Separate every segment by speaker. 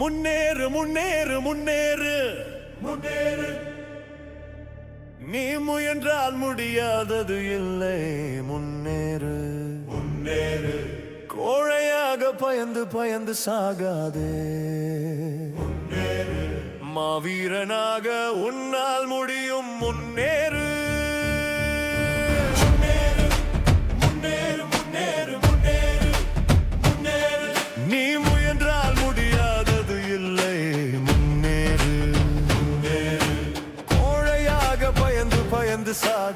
Speaker 1: முன்னேறு முன்னேறு முன்னேறு. முன்னேறு நீ முயன்றால் முடியாதது இல்லை முன்னேறு முன்னேறு. கோழையாக பயந்து பயந்து சாகாதே. மாவீரனாக உன்னால் முடியும் முன்னேறு.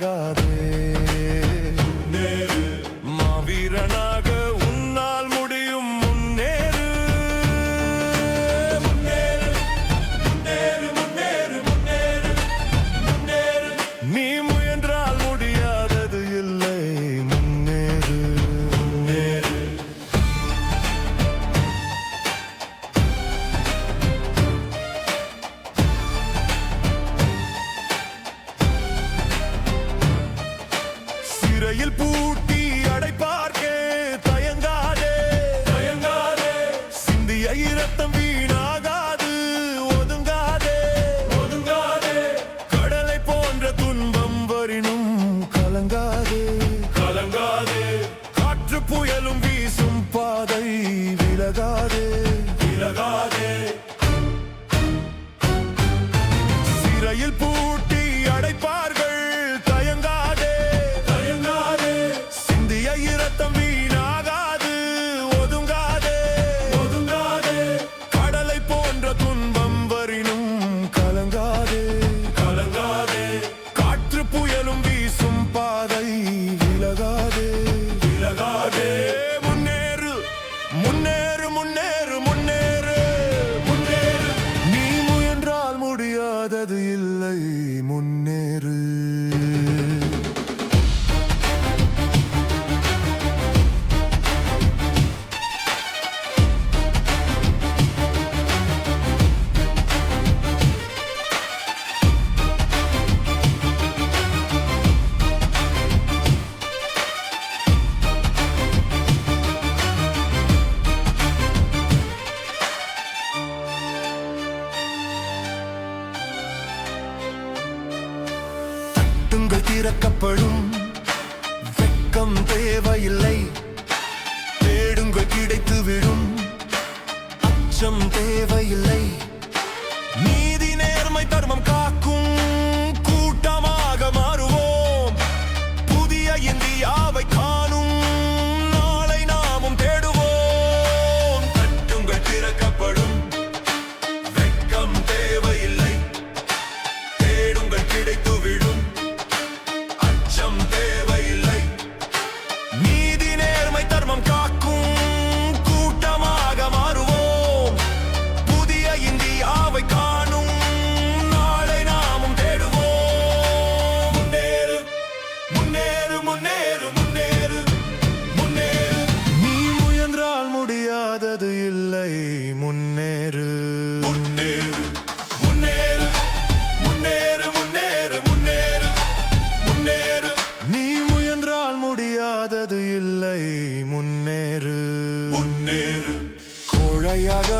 Speaker 1: பயந்து மாவீரனா? சிறையில் பூட்டி அடைப்பார்க்கே தயங்காதே. தயங்காதே. சிந்திய இரத்தம் வீணாகாது ஒதுங்காதே. ஒதுங்காதே. கடலை போன்ற துன்பம் வரினும் கலங்காதே. கலங்காதே. காற்று புயலும் வீசும் பாதை விலகாதே. விலகாதே. சிறையில் பூட்டி சிந்திய இரத்தம் வீணாகாது ஒதுங்காதே. ஒதுங்காதே. கடலை போன்ற துன்பம் வரினும் கலங்காதே. கலங்காதே. காற்று புயலும் வீசும் பாதை விலகாதே. விலகாதே. முன்னேறு முன்னேறு முன்னேறு முன்னேறு. முன்னேறு. நீ முயன்றால் முடியாதது திறக்கப்படும் வெக்கம் தேவையில்லை. முடியாதது